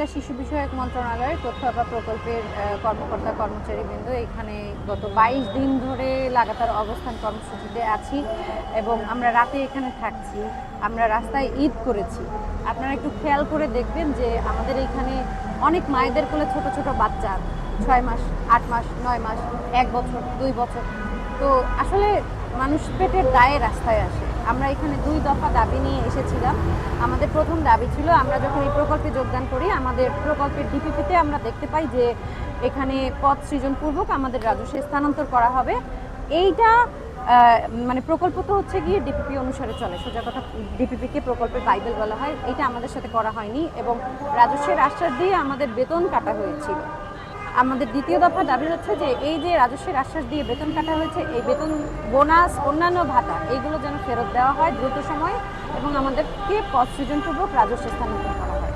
বিষয়ক মন্ত্রণালয়ের তথ্য বা প্রকল্পের কর্মকর্তা কর্মচারীবৃন্দ এখানে গত বাইশ দিন ধরে লাগাতার অবস্থান কর্মসূচিতে আছি এবং আমরা রাতে এখানে থাকছি, আমরা রাস্তায় ঈদ করেছি। আপনারা একটু খেয়াল করে দেখবেন যে আমাদের এখানে অনেক মায়েদের কোলে ছোট ছোট বাচ্চা, ছয় মাস, আট মাস, নয় মাস, এক বছর, দুই বছর। তো আসলে মানুষ পেটের দায়ে রাস্তায় আসে। আমরা এখানে দুই দফা দাবি নিয়ে এসেছিলাম। আমাদের প্রথম দাবি ছিল, আমরা যখন এই প্রকল্পে যোগদান করি, আমাদের প্রকল্পের ডিপিপিতে আমরা দেখতে পাই যে এখানে পদ সৃজনপূর্বক আমাদের রাজস্ব স্থানান্তর করা হবে। এইটা মানে প্রকল্প তো হচ্ছে গিয়ে ডিপিপি অনুসারে চলে, সোজা কথা ডিপিপিকে প্রকল্পের বাইবেল বলা হয়। এটা আমাদের সাথে করা হয়নি এবং রাজস্বের আশ্বাস দিয়ে আমাদের বেতন কাটা হয়েছিল। আমাদের দ্বিতীয় দফা দাবি হচ্ছে যে এই যে রাজস্বের আশ্বাস দিয়ে বেতন কাটা হয়েছে, এই বেতন বোনাস, অন্যান্য ভাতা, এইগুলো যেন ফেরত দেওয়া হয় দ্রুত সময়ে এবং আমাদেরকে পদ সৃজনপূর্বক রাজস্ব স্থানান্তর করা হয়